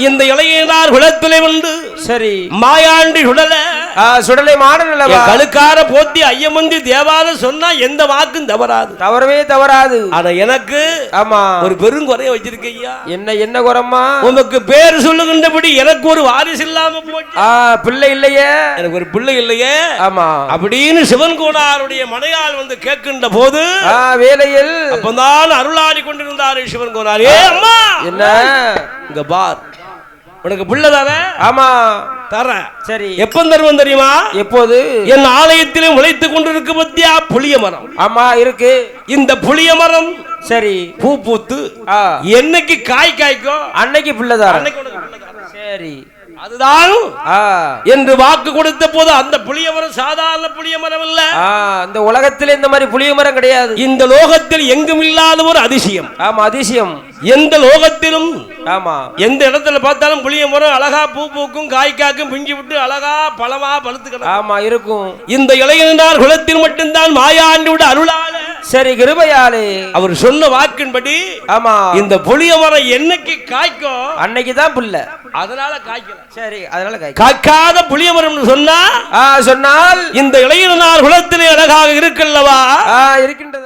இந்த இளையனார் குலத்திலே வந்து சரி. மாயாண்டி சுடல. சுடலை என் கழுக்கார போத்தி ஐயமந்தி தேவார சொன்னா எந்த வாக்கும் தவறாது. தவறவே தவறாது. ஆனா எனக்கு ஆமா. ஒரு பெருங்குறைய வச்சிருக்கையா என்ன என்ன குறம்மா? உமக்கு பேர் சொல்லுகின்றபடி எனக்கு ஒரு வாரிசு இல்லாம போச்சு. பிள்ளை இல்லையே? எனக்கு ஒரு பிள்ளை இல்லையே. ஆமா. அப்படின்னு சிவன் கோனாருடைய மனையால் வந்து கேட்கின்ற போது வேலையில். அப்பதான் அருளாடி கொண்டிருந்தாரு சிவன் கோனார் ஏ அம்மா! என்ன? இங்க பார். உனக்கு பிள்ளை தானே? ஆமா. தரேன் சரி. எப்ப தருவன் தெரியுமா? எப்போது? என் ஆலயத்திலே உழைத்து கொண்டிருக்க பத்தியா புளிய மரம். ஆமா இருக்கு. இந்த புளிய மரம் சரி. பூ பூத்து ஆ. என்னைக்கு காய் காய்க்கும்? அன்னைக்கு பிள்ளைதார அன்னைக்கு உனக்கு பிள்ளை தரேன். சரி. அதுதான் என்று வாக்கு கொடுத்த போது அந்த புளிய மரம் சாதாரண புளிய மரம் இல்ல இந்த உலகத்துல இந்த மாதிரி புளிய மரம் கிடையாது. இந்த லோகத்தில் எங்கும் இல்லாத ஒரு அதிசயம். ஆமா அதிசயம். எந்த லோகத்திலும் ஆமா. எந்த இடத்துல பார்த்தாலும் புளிய மரம் அழகா பூ பூக்கும் காய் காக்கும் பிஞ்சு விட்டு அழகா பழமா பழுத்து ஆமா இருக்கும். இந்த இளைஞனார் குலத்தில் மட்டும்தான் மாயாண்டியோட அருளால சரி கிருபையாலே. அவர் சொன்ன வாக்கின்படி ஆமா. இந்த புளிய மரம் என்னைக்கு காய்க்கும்? அன்னைக்கு தான் பிள்ளை அதனால காய்க்கல. சரி அதனால காய்க்காத புளிய மரம்னு சொன்னா சொன்னால் இந்த இளைஞனார் குலத்திலே அழகாக இருக்கல்லவா? ஆ இருக்கின்ற